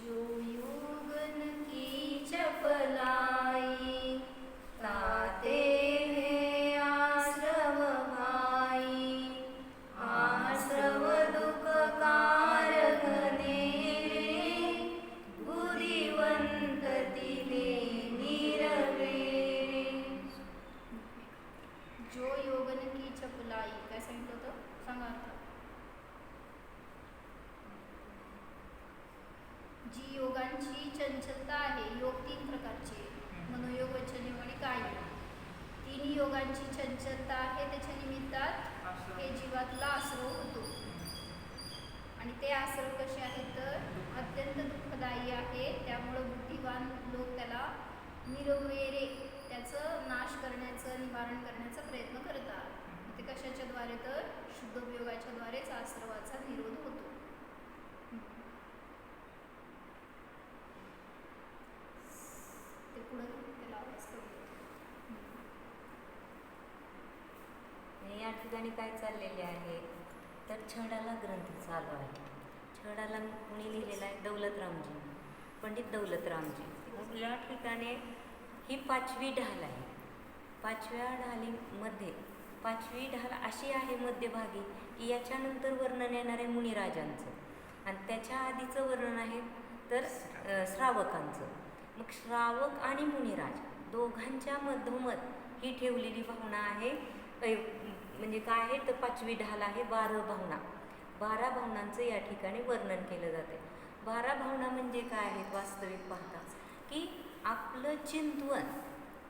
जो युगन चंचलता आहे त्याच्या निमित्तात हे जीवातला आश्रव होतो. आणि ते आश्रव कसे आहेत तर अत्यंत दुःखदायी आहे. त्यामुळं बुद्धिवान लोक त्याला निरवेरे त्याचं नाश करण्याचं निवारण करण्याचा प्रयत्न करतात. ते कशाच्या द्वारे तर? शुद्धोपयोगाच्या द्वारेच आश्रवाचा निरोध होतो. ते पुढे त्याला आवाज कमी आणि या ठिकाणी काय चाललेले आहे? तर छडाला ग्रंथ चालू आहे. छडाला कुणी लिहिलेला आहे? दौलतरामजी पंडित दौलतरामजी मग या ठिकाणी ही पाचवी ढाल आहे. पाचव्या ढालीमध्ये पाचवी ढाल अशी आहे मध्यभागी की याच्यानंतर वर्णन येणार आहे मुनिराजांचं. आणि त्याच्या आधीचं वर्णन आहे तर श्रावकांचं. मग श्रावक आणि मुनिराज दोघांच्या मधोमध ही ठेवलेली भावना आहे म्हणजे काय आहे? तर पाचवी ढाल आहे बारा भावना. बारा भावनांचं या ठिकाणी वर्णन केलं जाते. बारा भावना म्हणजे काय आहेत? वास्तविक पाहता. की आपलं चिंतवन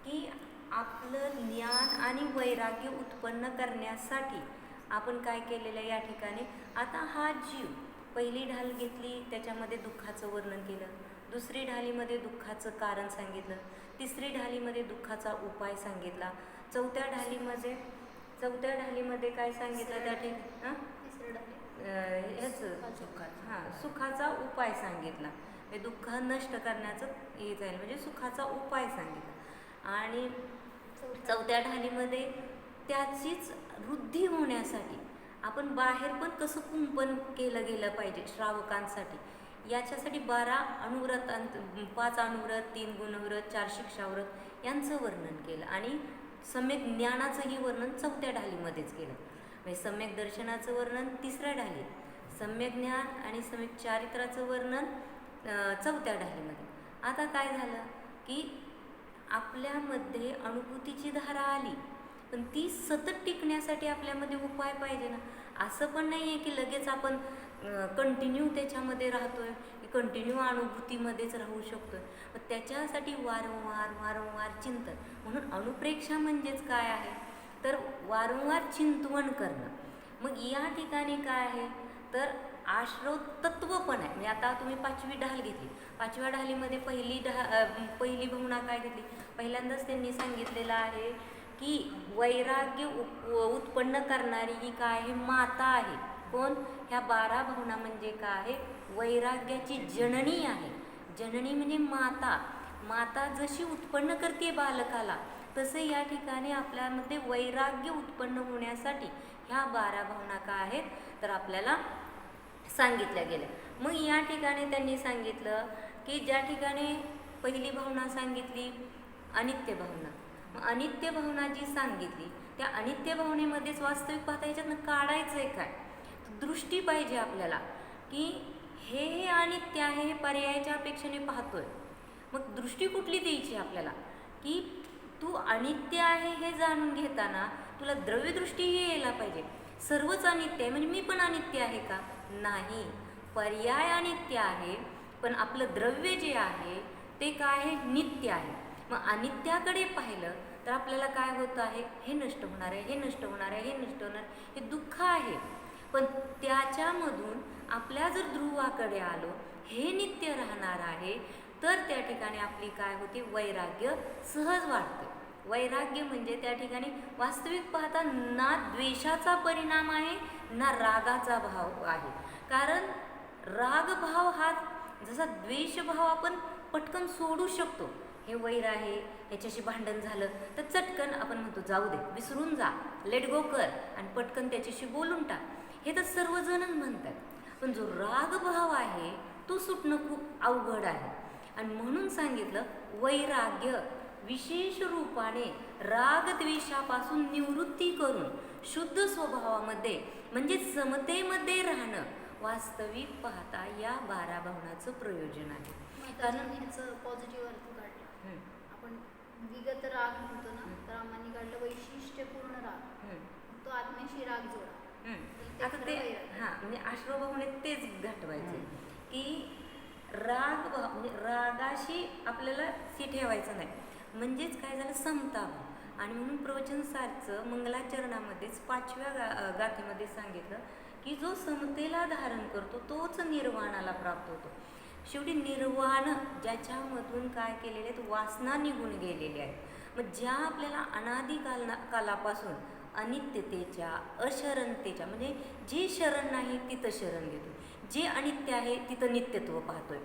की आपलं ज्ञान आणि वैराग्य उत्पन्न करण्यासाठी आपण काय केलेलं आहे या ठिकाणी? आता हा जीव पहिली ढाल घेतली त्याच्यामध्ये दुःखाचं वर्णन केलं. दुसरी ढालीमध्ये दुःखाचं कारण सांगितलं. तिसरी ढालीमध्ये दुःखाचा उपाय सांगितला. चौथ्या ढालीमध्ये चौथ्या ढालीमध्ये काय सांगितलं त्या ठिकाणी? हां? ह्याचं हां सुखाचा उपाय सांगितला. हे दुःख नष्ट करण्याचं हे जाईल म्हणजे सुखाचा उपाय सांगितला. आणि चौथ्या ढालीमध्ये त्याचीच वृद्धी होण्यासाठी आपण बाहेर पण कसं कुंपण केलं गेलं पाहिजे श्रावकांसाठी? याच्यासाठी बारा अनुव्रतांत पाच अनुव्रत तीन गुणव्रत चार शिक्षाव्रत यांचं वर्णन केलं. आणि सम्यक ज्ञानाचंही वर्णन चौथ्या ढालीमध्येच केलं. म्हणजे सम्यक दर्शनाचं वर्णन तिसऱ्या ढाली सम्यक ज्ञान आणि सम्यक चारित्राचं वर्णन चौथ्या ढालीमध्ये. आता काय झालं की आपल्यामध्ये अनुभूतीची धारा आली पण ती सतत टिकण्यासाठी आपल्यामध्ये उपाय पाहिजे ना. असं पण नाही आहे की लगेच आपण कंटिन्यू त्याच्यामध्ये राहतो आहे कंटिन्यू अनुभूतीमध्येच राहू शकतो आहे मग त्याच्यासाठी वारंवार वारंवार चिंतन. म्हणून अनुप्रेक्षा म्हणजेच काय आहे? तर वारंवार चिंतवण करणं. मग या ठिकाणी काय आहे? तर आश्रवतत्व पण आहे. म्हणजे आता तुम्ही पाचवी ढाल घेतली. पाचव्या ढालीमध्ये पहिली ढा पहिली भावना काय घेतली? पहिल्यांदाच त्यांनी सांगितलेलं आहे की वैराग्य उप उत्पन्न करणारी ही काय आहे माता आहे. कोण? ह्या बारा भावना म्हणजे काय आहे? वैराग्याची जननी आहे. जननी म्हणजे माता. माता जशी उत्पन्न करते बालकाला तसे या ठिकाणी आपल्यामध्ये वैराग्य उत्पन्न होण्यासाठी ह्या बारा भावना का आहेत तर आपल्याला सांगितल्या गेल्या. मग या ठिकाणी त्यांनी सांगितलं की ज्या ठिकाणी पहिली भावना सांगितली अनित्य भावना. मग अनित्य भावना जी सांगितली त्या अनित्य भावनेमध्येच वास्तविक पाहता याच्यातनं काढायचं आहे काय? दृष्टी पाहिजे आपल्याला की हे हे अनित्य आहे हे पर्यायाच्या अपेक्षेने पाहतोय. मग दृष्टी कुठली द्यायची आपल्याला? की तू अनित्य आहे हे जाणून घेताना तुला द्रव्यदृष्टीही यायला पाहिजे. सर्वच अनित्य आहे म्हणजे मी पण अनित्य आहे का? नाही. पर्याय अनित्य आहे पण आपलं द्रव्य जे आहे ते काय आहे? नित्य आहे. मग अनित्याकडे पाहिलं तर आपल्याला काय होतं आहे? हे नष्ट होणार आहे हे नष्ट होणार आहे हे नष्ट होणार हे दुःख आहे. पण त्याच्यामधून आपल्या जर ध्रुवाकडे आलो हे नित्य राहणार आहे तर त्या ठिकाणी आपली काय होते? वैराग्य सहज वाढते. वैराग्य म्हणजे त्या ठिकाणी वास्तविक पाहता ना द्वेषाचा परिणाम आहे ना रागाचा भाव आहे. कारण रागभाव हा जसा द्वेषभाव आपण पटकन सोडू शकतो. हे वैर आहे ह्याच्याशी भांडण झालं तर चटकन आपण म्हणतो जाऊ दे विसरून जा लेट गो कर आणि पटकन त्याच्याशी बोलून टाक. हे तर सर्वजणच म्हणतात. पण जो रागभाव आहे तो सुटणं खूप अवघड आहे. आणि म्हणून सांगितलं वैराग्य विशेष रूपाने रागद्वेषापासून निवृत्ती करून शुद्ध स्वभावामध्ये म्हणजे समतेमध्ये राहणं वास्तविक पाहता या बारा भावनाचं प्रयोजन आहे. कारण ह्याचं पॉझिटिव्ह अर्थ काढला. आपण विगत राग म्हणतो ना. तर आम्हाने काढलं वैशिष्ट्यपूर्ण राग. तो आत्म्याशी राग जोडा. आता ते. हां म्हणजे आश्रभावने तेच घटवायचे की राग व म्हणजे रागाशी आपल्याला सी ठेवायचं नाही. म्हणजेच काय झालं? समताभाव आणि म्हणून प्रवचन सारचं मंगलाचरणामध्येच पाचव्या गा गाथेमध्ये सांगितलं की जो समतेला धारण करतो तोच निर्वाणाला प्राप्त होतो. शेवटी निर्वाण ज्याच्यामधून काय केलेले आहेत? वासना निघून गेलेल्या आहेत. मग ज्या आपल्याला अनादी कालना कालापासून अनित्यतेच्या अशरणतेच्या म्हणजे जे शरण नाही तिथं शरण घेतो. जे अनित्य आहे तिथं नित्यत्व पाहतोय.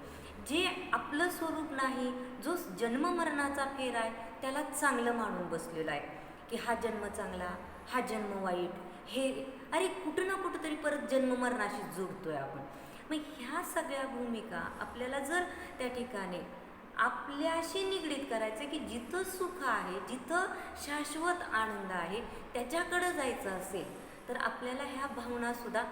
जे आपलं स्वरूप नाही जो जन्म मरणाचा फेर आहे त्याला चांगलं मानून बसलेला आहे. की हा जन्म चांगला हा जन्म वाईट हे अरे कुठं ना कुठं तरी परत जन्म मरणाशी आपण. मग ह्या सगळ्या भूमिका आपल्याला जर त्या ठिकाणी आपल्याशी निगडीत करायचं की जिथं सुख आहे जिथं शाश्वत आनंद आहे त्याच्याकडं जायचं असेल तर आपल्याला ह्या भावना सुद्धा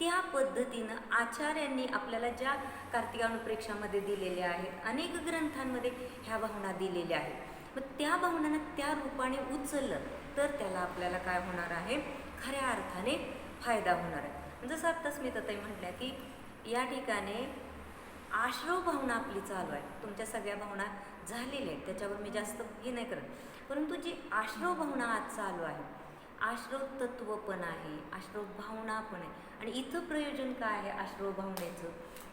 त्या पद्धतीनं आचार्यांनी आपल्याला ज्या कार्तिकानुप्रेक्षामध्ये दिलेल्या आहेत अनेक ग्रंथांमध्ये ह्या भावना दिलेल्या आहेत. मग त्या भावनांना त्या रूपाने उचललं तर त्याला आपल्याला काय होणार आहे? खऱ्या अर्थाने फायदा होणार आहे. म्हणजे जसं आत्ता स्मिताताई म्हटल्या की या ठिकाणी आश्रव भावना आपली चालू आहे. तुमच्या सगळ्या भावना झालेल्या आहेत त्याच्यावर मी जास्त हे नाही करत. परंतु जी आश्रव भावना आज चालू आहे आश्रव तत्व पण आहे आश्रव भावना पण आहे. आणि इथं प्रयोजन काय आहे आश्रव भावनेचं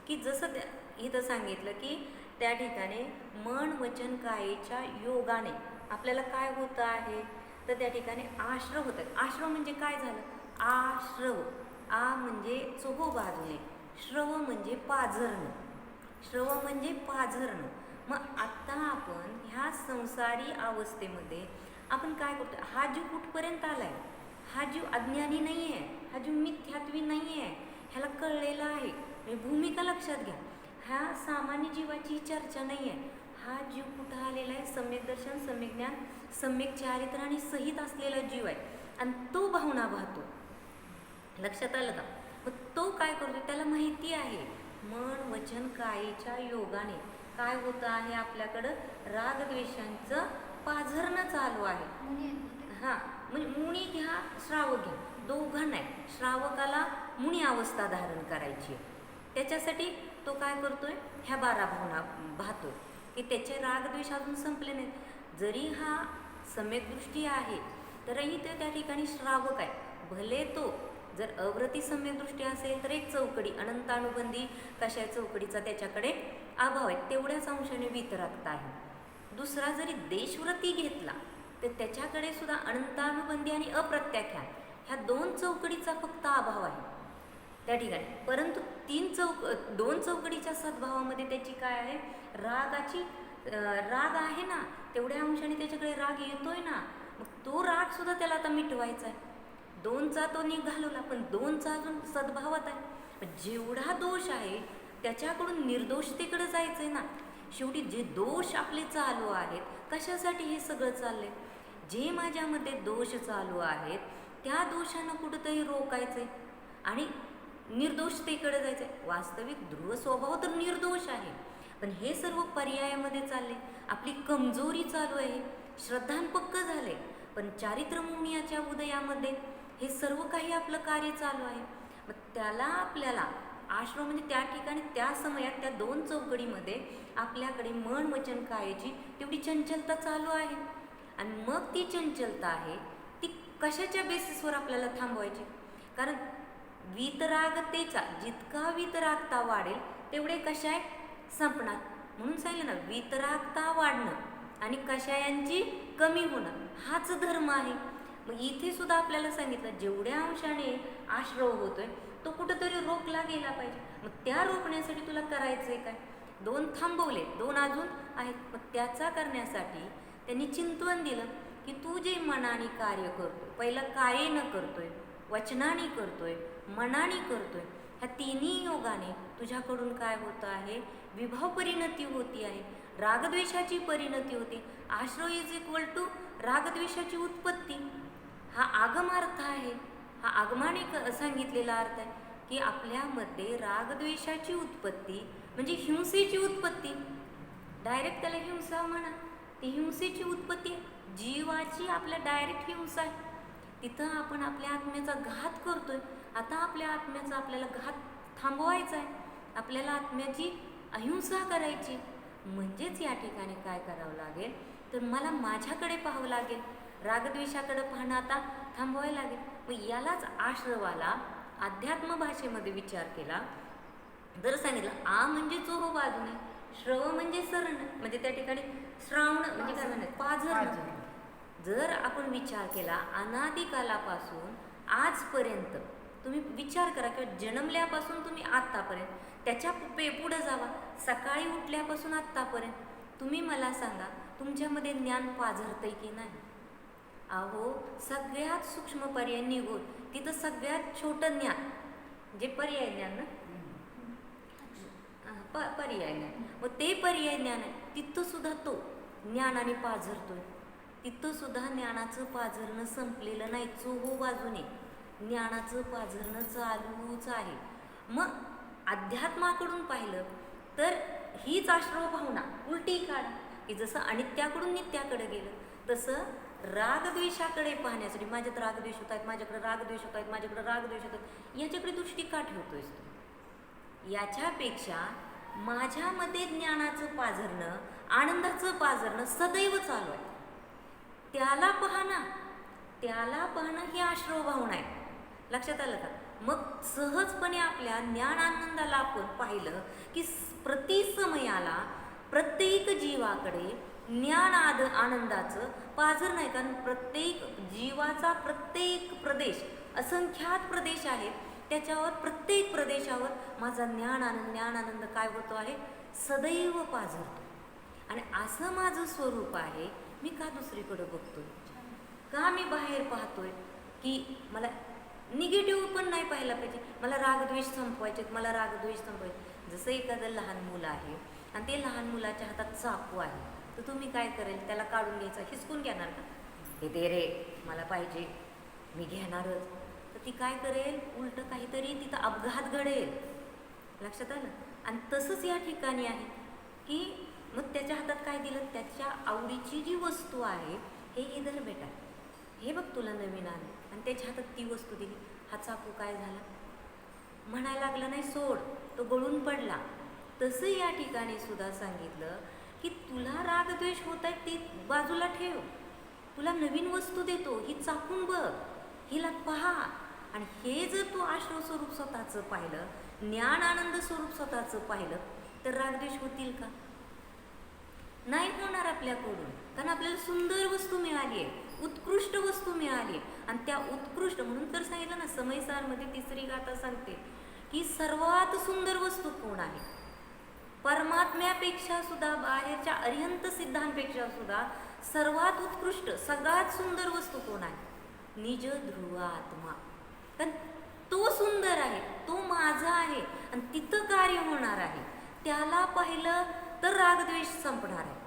की जसं त्या इथं सांगितलं की त्या ठिकाणी मन वचन कायेच्या योगाने आपल्याला काय होतं आहे? तर त्या ठिकाणी आश्रव होतात. आश्रव म्हणजे काय झालं? आश्रव. आ म्हणजे चोहो बाजूने. श्रव म्हणजे पाझरणं. श्रव म्हणजे पाझरणं. मग आत्ता आपण ह्या संसारी अवस्थेमध्ये आपण काय करतो हा जीव कुठपर्यंत आला आहे हा जीव अज्ञानी नाही आहे हा जीव मिथ्यात्वी नाही आहे ह्याला कळलेला आहे. भूमिका लक्षात घ्या. ह्या सामान्य जीवाची चर्चा नाही आहे हा जीव कुठं आलेला आहे? सम्यक दर्शन सम्यक ज्ञान सम्यक चारित्र आणि सहित असलेला जीव आहे. आणि तो भावना वाहतो. लक्षात आलं का? मग तो काय करतो त्याला माहिती आहे. मन वचन कायेच्या योगाने. काय होतं आहे आपल्याकडं? रागद्वेषांचं पाझरणं चालू आहे? हां म्हणजे मुनी घ्या श्रावक घ्या दोघांना आहे श्रावकाला मुनी अवस्था धारण करायची आहे. त्याच्यासाठी तो काय करतोय? ह्या बारा भावना पाहतोय. की त्याचे रागद्वेष अजून संपले नाहीत. जरी हा सम्यक दृष्टी आहे तरीही तो त्या ठिकाणी श्रावक आहे. भले तो जर अव्रती सम्यक दृष्टी असेल तर एक चौकडी अनंतानुबंधी कशा चौकडीचा त्याच्याकडे अभाव आहे. तेवढ्याच अंशाने वितरागता आहे. दुसरा जरी देशव्रती घेतला तर त्याच्याकडे सुद्धा अनंतानुबंधी आणि अप्रत्याख्यान ह्या दोन चौकडीचा फक्त अभाव आहे. त्या ठिकाणी. परंतु तीन चौक दोन चौकडीच्या सद्भावामध्ये त्याची काय आहे? रागाची राग आहे ना तेवढ्या अंशाने त्याच्याकडे राग येतोय ना मग तो राग सुद्धा त्याला आता मिटवायचा आहे. दोनचा तो निघालवला पण दोनचा अजून सद्भावात आहे. जेवढा दोष आहे त्याच्याकडून निर्दोषतेकडे आहे ना शेवटी जे दोष आपले चालू आहेत कशासाठी हे सगळं चाललंय? जे माझ्यामध्ये दोष चालू आहेत त्या दोषांना कुठंतरी रोकायचे आणि निर्दोषतेकडे जायचे वास्तविक ध्रुव स्वभाव तर निर्दोष आहे. पण हे सर्व पर्यायामध्ये चालले आपली कमजोरी चालू आहे. श्रद्धान पक्क झाले पण चारित्रमुनियाच्या उदयामध्ये हे सर्व काही आपलं कार्य चालू आहे. मग त्याला आपल्याला आश्रम म्हणजे त्या ठिकाणी त्या समयात त्या दोन चौकडीमध्ये आपल्याकडे मन वचन कायची तेवढी चंचलता चालू आहे. आणि मग ती चंचलता आहे ती कशाच्या बेसिसवर आपल्याला थांबवायची? कारण वितरागतेचा जितका वितरागता वाढेल तेवढे कशाय? संपणार. म्हणून सांगितलं ना वितरागता वाढणं आणि कशायांची कमी होणं हाच धर्म आहे. मग इथे सुद्धा आपल्याला सांगितलं जेवढ्या अंशाने आश्रव होतोय तो कुठंतरी रोखला गेला पाहिजे. मग त्या रोखण्यासाठी तुला करायचंय काय? दोन थांबवले दोन अजून आहेत. मग त्याचा करण्यासाठी त्यांनी चिंतवन दिलं की तू जे मनाने कार्य करतो पहिलं कायेनं करतोय वचनाने करतोय मनाने करतोय ह्या तिन्ही योगाने तुझ्याकडून काय होतं आहे? विभाव परिणती होती आहे रागद्वेषाची परिणती होती. आश्रय इज इक्वल टू रागद्वेषाची उत्पत्ती. हा आगम अर्थ आहे. हा आगमाने क- सांगितलेला अर्थ आहे की आपल्यामध्ये रागद्वेषाची उत्पत्ती म्हणजे हिंसेची उत्पत्ती. डायरेक्ट त्याला हिंसा म्हणा. ती हिंसेची उत्पत्ती जीवाची आपल्या डायरेक्ट हिंसा आहे. तिथं आपण आपल्या आत्म्याचा घात करतोय. आता आपल्या आत्म्याचा आपल्याला घात थांबवायचा आहे. आपल्याला आत्म्याची अहिंसा करायची म्हणजेच या ठिकाणी काय करावं लागेल? तर मला माझ्याकडे पाहावं लागेल. रागद्वेषाकडे पाहणं आता थांबवायला लागेल. मग यालाच आश्रवाला अध्यात्म भाषेमध्ये विचार केला. जर सांगितलं आ म्हणजे चोहो बाजूने श्रव म्हणजे सरण म्हणजे त्या ठिकाणी श्रावण म्हणजे काय म्हणतात पाझर जर आपण विचार केला अनादिकालापासून आजपर्यंत तुम्ही विचार करा किंवा जन्मल्यापासून तुम्ही आत्तापर्यंत त्याच्या पे पुढं जावा. सकाळी उठल्यापासून आत्तापर्यंत. तुम्ही मला सांगा तुमच्यामध्ये ज्ञान पाझरतंय की नाही? अहो सगळ्यात सूक्ष्म पर्याय निघून तिथं सगळ्यात छोटं ज्ञान जे पर्याय ज्ञान ना? प पर्याय ज्ञान. मग ते पर्याय ज्ञान आहे तिथं सुद्धा तो ज्ञानाने पाझरतोय. तिथं सुद्धा ज्ञानाचं पाझरणं संपलेलं नाही चोहो बाजूने. ज्ञानाचं पाझरणं चालूच आहे. मग अध्यात्माकडून पाहिलं तर हीच आश्रव भावना उलटी काढ. की जसं अनित्याकडून नित्याकडे गेलं तसं रागद्वेषाकडे पाहण्यासाठी माझ्यात रागद्वेष होत आहेत माझ्याकडे रागद्वेष होत आहेत माझ्याकडे रागद्वेष होत आहेत याच्याकडे दृष्टी का ठेवतोयस तू? याच्यापेक्षा माझ्यामध्ये ज्ञानाचं पाझरणं आनंदाचं पाझरणं सदैव चालू आहे. त्याला पाहणं त्याला पाहणं ही आश्रव भावना आहे. लक्षात आलं का? मग सहजपणे आपल्या ज्ञान आनंदाला आपण पाहिलं की प्रतिसमयाला प्रति समयाला प्रत्येक जीवाकडे ज्ञान आद आनंदाचं पाझर नाही कारण प्रत्येक जीवाचा प्रत्येक प्रदेश असंख्यात प्रदेश आहेत. त्याच्यावर प्रत्येक प्रदेशावर माझा ज्ञान आनंद ज्ञान आनंद काय होतो आहे? सदैव पाझरतो आणि असं माझं स्वरूप आहे मी का दुसरीकडं बघतोय? का मी बाहेर पाहतोय? की मला निगेटिव्ह पण नाही पाहायला पाहिजे. मला रागद्वेष संपवायचे मला रागद्वेष संपवायचे जसं एखादं लहान मुलं आहे आणि ते लहान मुलाच्या हातात चाकू आहे. तर तुम्ही काय करेल? त्याला काढून घ्यायचा. हिसकून घेणार का? हे दे रे मला पाहिजे. मी घेणारच. तर ती काय करेल? उलटं काहीतरी तिथं अपघात घडेल. लक्षात आलं? आणि तसंच या ठिकाणी आहे की मग त्याच्या हातात काय दिलं? त्याच्या आवडीची जी वस्तू आहे हे इधर बेटा. हे बघ तुला नवीन आलं. आणि त्याच्या हातात ती वस्तू दिली. हा चाकू काय झाला? म्हणायला लागलं नाही सोड. तो गळून पडला. तसं या ठिकाणी सुद्धा सांगितलं की तुला रागद्वेष होत आहे ती बाजूला ठेव. तुला नवीन वस्तू देतो ही चाकून बघ हिला पहा. आणि हे जर तू आश्रव स्वरूप स्वतःचं पाहिलं ज्ञान आनंद स्वरूप स्वतःचं पाहिलं तर रागद्वेष होतील का? नाही होणार आपल्याकडून. कारण आपल्याला सुंदर वस्तू मिळाली आहे उत्कृष्ट वस्तू मिळाली आहे. आणि त्या उत्कृष्ट म्हणून तर सांगितलं ना समयसारमध्ये तिसरी गाथा सांगते की सर्वात सुंदर वस्तू कोण आहे? परमात्म्यापेक्षा सुद्धा बाहेरच्या अरिहंत सिद्धांपेक्षा सुद्धा सर्वात उत्कृष्ट सगळ्यात सुंदर वस्तू कोण आहे? निज ध्रुव आत्मा. कारण तो सुंदर आहे तो माझा आहे आणि तिथं कार्य होणार आहे. त्याला पाहिलं तर रागद्वेष संपणार आहे.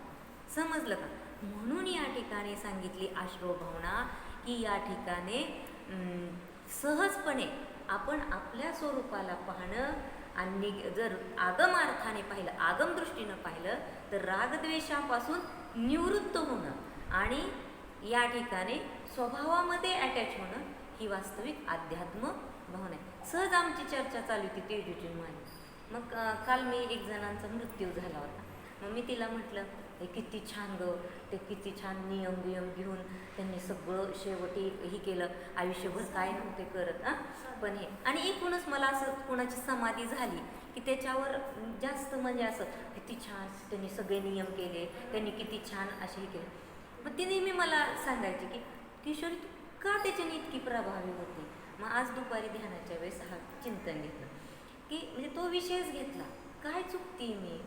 समजलं का? म्हणून या ठिकाणी सांगितली आश्रोभावना की या ठिकाणी सहजपणे आपण आपल्या स्वरूपाला पाहणं आणि जर आगम अर्थाने पाहिलं आगम दृष्टीनं पाहिलं तर रागद्वेषापासून निवृत्त होणं आणि या ठिकाणी स्वभावामध्ये अटॅच होणं ही वास्तविक अध्यात्म भावना आहे. सहज आमची चर्चा चालू होती ते माने. मग काल मी एक जणांचा मृत्यू झाला होता. मग मी तिला म्हटलं हे किती छान ग ते किती छान नियम बियम घेऊन त्यांनी सगळं शेवटी हे केलं. आयुष्यभर काय नव्हते करत हां? पण हे आणि एकूणच मला असं कोणाची समाधी झाली की त्याच्यावर जास्त म्हणजे असं किती छान त्यांनी सगळे नियम केले त्यांनी किती छान असे हे केले. मग ती नेहमी मला सांगायची की किशोरी तू का त्याच्याने इतकी प्रभावी होती? मग आज दुपारी ध्यानाच्या वेळेस हा चिंतन घेतलं. की म्हणजे तो विषयच घेतला. काय चुकती मी?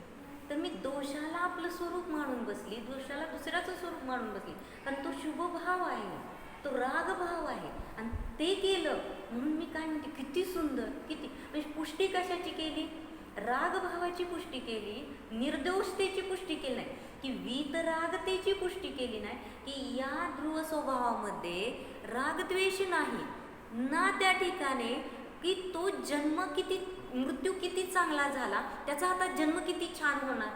तर मी दोषाला आपलं स्वरूप मानून बसली दोषाला दुसऱ्याचं स्वरूप मानून बसली. कारण तो शुभभाव आहे तो रागभाव आहे. आणि ते केलं म्हणून मी काय म्हणते किती सुंदर किती. म्हणजे पुष्टी कशाची केली? रागभावाची पुष्टी केली निर्दोषतेची पुष्टी केली नाही. की वीतरागतेची पुष्टी केली नाही की या ध्रुव स्वभावामध्ये रागद्वेष नाही. ना त्या ठिकाणी की तो जन्म किती मृत्यू किती चांगला झाला त्याचा आता जन्म किती छान होणार?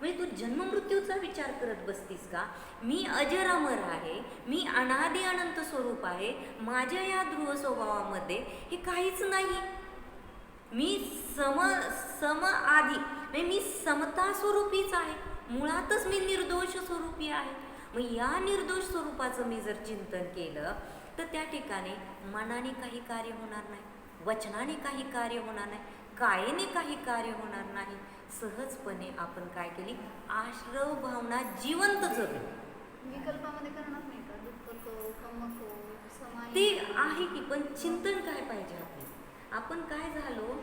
म्हणजे तू जन्म मृत्यूचा विचार करत बसतीस का? मी अजर अमर आहे मी अनादि अनंत स्वरूप आहे माझ्या या ध्रुव स्वभावामध्ये हे काहीच नाही. मी सम सम आधी म्हणजे मी समता स्वरूपीच आहे. मुळातच मी निर्दोष स्वरूपी आहे. मग या निर्दोष स्वरूपाचं मी जर चिंतन केलं तर त्या ठिकाणी मनाने काही कार्य होणार नाही. वचनाने काही कार्य होणार नाही कायेने काही कार्य होणार नाही. सहजपणे आपण काय केली? आश्रव भावना जिवंत जगली. विकल्पामध्ये करणार नाही का? दुःख ते आहे की पण चिंतन काय पाहिजे आपले आपण काय झालो?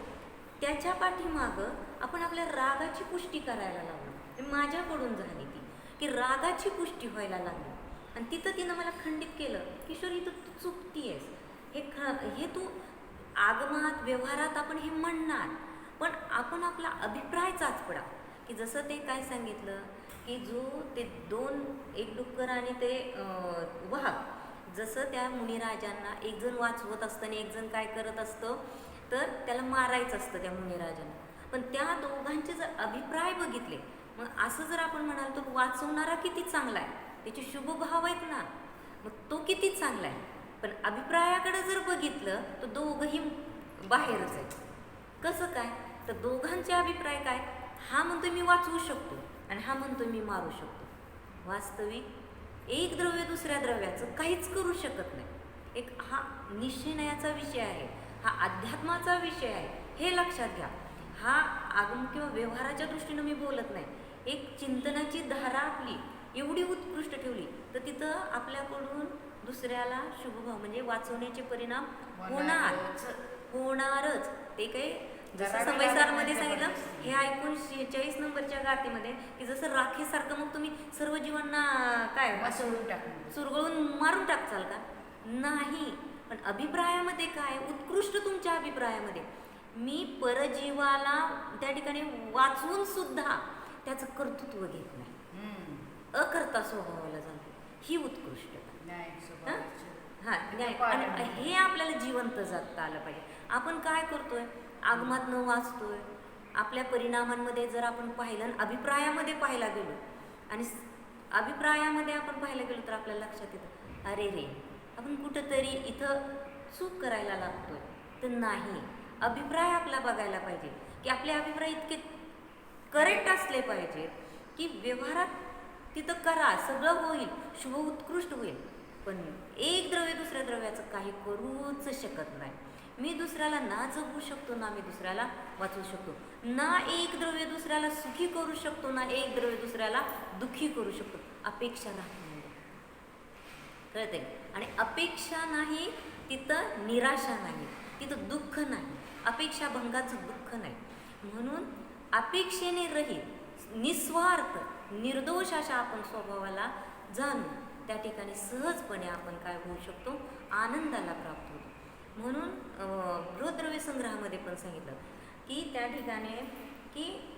त्याच्या पाठीमागं आपण आपल्या रागाची पुष्टी करायला लागलो. माझ्याकडून झाली ती की रागाची पुष्टी व्हायला लागली. आणि तिथं तिनं मला खंडित केलं किशोर इथं तू चुकतीयस. हे ख हे तू आगमात व्यवहारात आपण हे म्हणणार पण आपण आपला अभिप्राय चाचपडा. की जसं ते काय सांगितलं की जो ते दोन एक डुक्कर आणि ते वाघ जसं त्या मुनिराजांना एक जण वाचवत असतं आणि एक जण काय करत असतं तर त्याला मारायचं असतं त्या मुनिराजांना. पण त्या दोघांचे जर अभिप्राय बघितले मग असं जर आपण म्हणाल तर वाचवणारा किती चांगला आहे? त्याचे शुभ भाव आहेत ना? मग तो किती चांगला आहे? पण अभिप्रायाकडे जर बघितलं तर दोघंही बाहेरच आहेत. कसं काय? तर दोघांचे अभिप्राय काय? हा म्हणतो मी वाचवू शकतो आणि हा म्हणतो मी मारू शकतो. वास्तविक एक द्रव्य दुसऱ्या द्रव्याचं काहीच करू शकत नाही. एक हा निश्चयनाचा विषय आहे हा अध्यात्माचा विषय आहे हे लक्षात घ्या. हा आगम किंवा व्यवहाराच्या दृष्टीनं मी बोलत नाही. एक चिंतनाची धारा आपली एवढी उत्कृष्ट ठेवली तर तिथं आपल्याकडून दुसऱ्याला शुभभाव म्हणजे वाचवण्याचे परिणाम होणार होणारच. ते काही जसं समयसारमध्ये सांगितलं. हे ऐकून चाळीस नंबरच्या गाथेमध्ये की जसं राखेसारखं मग तुम्ही सर्व जीवांना काय वाचवून टाकून. चुरगळून मारून टाकचाल का? नाही. पण अभिप्रायामध्ये काय? उत्कृष्ट तुमच्या अभिप्रायामध्ये. मी परजीवाला त्या ठिकाणी वाचवून सुद्धा त्याचं कर्तृत्व घेत नाही. अकर्ता स्वभावाला जातो. ही उत्कृष्टता. हा? न्याय. आणि हे आपल्याला जिवंत जगता आलं पाहिजे. आपण काय करतोय? आगमातनं वाचतोय. आपल्या परिणामांमध्ये जर आपण पाहिलं अभिप्रायामध्ये पाहायला गेलो आणि अभिप्रायामध्ये आपण पाहायला गेलो तर आपल्याला लक्षात येतं अरे रे आपण कुठंतरी इथं चूक करायला लागतोय. तर नाही. अभिप्राय आपला बघायला पाहिजे की आपले अभिप्राय इतके करेक्ट असले पाहिजेत की व्यवहारात तिथं करा सगळं होईल शुभ उत्कृष्ट होईल. पण एक द्रव्य दुसऱ्या द्रव्याचं काही करूच शकत नाही. मी दुसऱ्याला ना जगू शकतो ना मी दुसऱ्याला वाचवू शकतो. ना एक द्रव्य दुसऱ्याला सुखी करू शकतो ना एक द्रव्य दुसऱ्याला दुःखी करू शकतो. अपेक्षा नाही. कळते आणि अपेक्षा नाही तिथं निराशा नाही तिथं दुःख नाही. अपेक्षा भंगाचं दुःख नाही. म्हणून अपेक्षेने रहित निस्वार्थ निर्दोष अशा आपण स्वभावाला जाणू. त्या ठिकाणी सहजपणे आपण काय होऊ शकतो? आनंदाला प्राप्त होतो. म्हणून अं, संग्रहामध्ये पण सांगितलं की त्या ठिकाणी की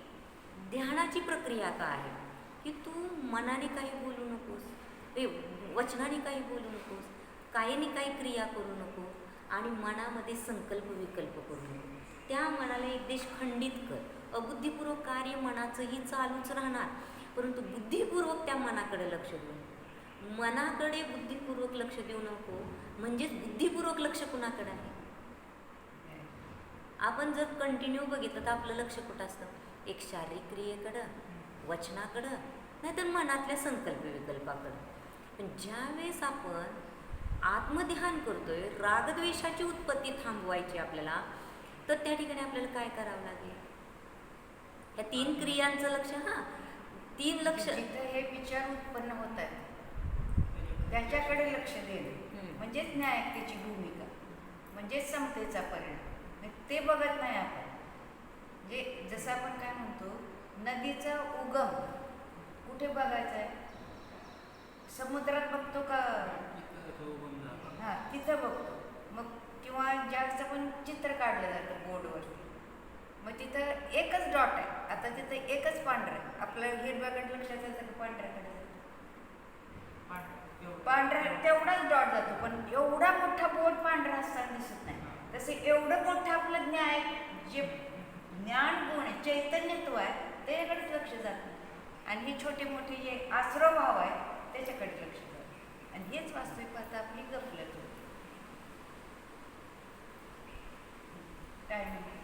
ध्यानाची प्रक्रिया काय आहे की तू मनाने काही बोलू नकोस वचनाने काही बोलू नकोस कायने काही क्रिया करू नको आणि मनामध्ये संकल्प विकल्प करू नको. त्या मनाला एक देश खंडित कर. अबुद्धिपूर्वक कार्य मनाचंही चालूच राहणार परंतु बुद्धिपूर्वक त्या मनाकडे लक्ष देऊ मनाकडे बुद्धिपूर्वक लक्ष देऊ नको. म्हणजेच बुद्धिपूर्वक लक्ष कुणाकडे आहे? आपण जर कंटिन्यू बघितलं तर आपलं लक्ष कुठं असतं? एक शारीरिक क्रियेकडं वचनाकडं नाहीतर मनातल्या संकल्प विकल्पाकडं पण ज्यावेळेस आपण आत्मध्यान करतोय रागद्वेषाची उत्पत्ती थांबवायची आपल्याला तर त्या ठिकाणी आपल्याला काय करावं लागेल? या तीन क्रियांचं लक्ष हां. तीन लक्ष हे विचार उत्पन्न होत आहेत त्याच्याकडे लक्ष देणं. म्हणजेच न्यायतेची भूमिका. म्हणजेच समतेचा परिणाम. ते बघत नाही आपण. जे जसं आपण काय म्हणतो नदीचा उगम कुठे बघायचा आहे? समुद्रात बघतो का? हा तिथं बघतो. मग किंवा ज्याचं पण चित्र काढलं जातं बोर्डवरती. मग तिथं एकच डॉट आहे. आता तिथं एकच पांढरं आहे. आपलं हिरव्याकडे लक्षात पांढऱ्याकडे पांढरा. तेवढाच डॉट जातो पण एवढा मोठा बोर्ड पांढरा असताना दिसत नाही. तसे एवढं मोठं आपलं ज्ञान जे ज्ञान गुण आहे चैतन्यत्व आहे त्याच्याकडेच लक्ष जात नाही. आणि हे छोटे मोठे जे आश्रव भाव आहे त्याच्याकडे लक्ष जातं आणि हेच वास्तविक पाहता आपली गफलत होती. काय म्हणते?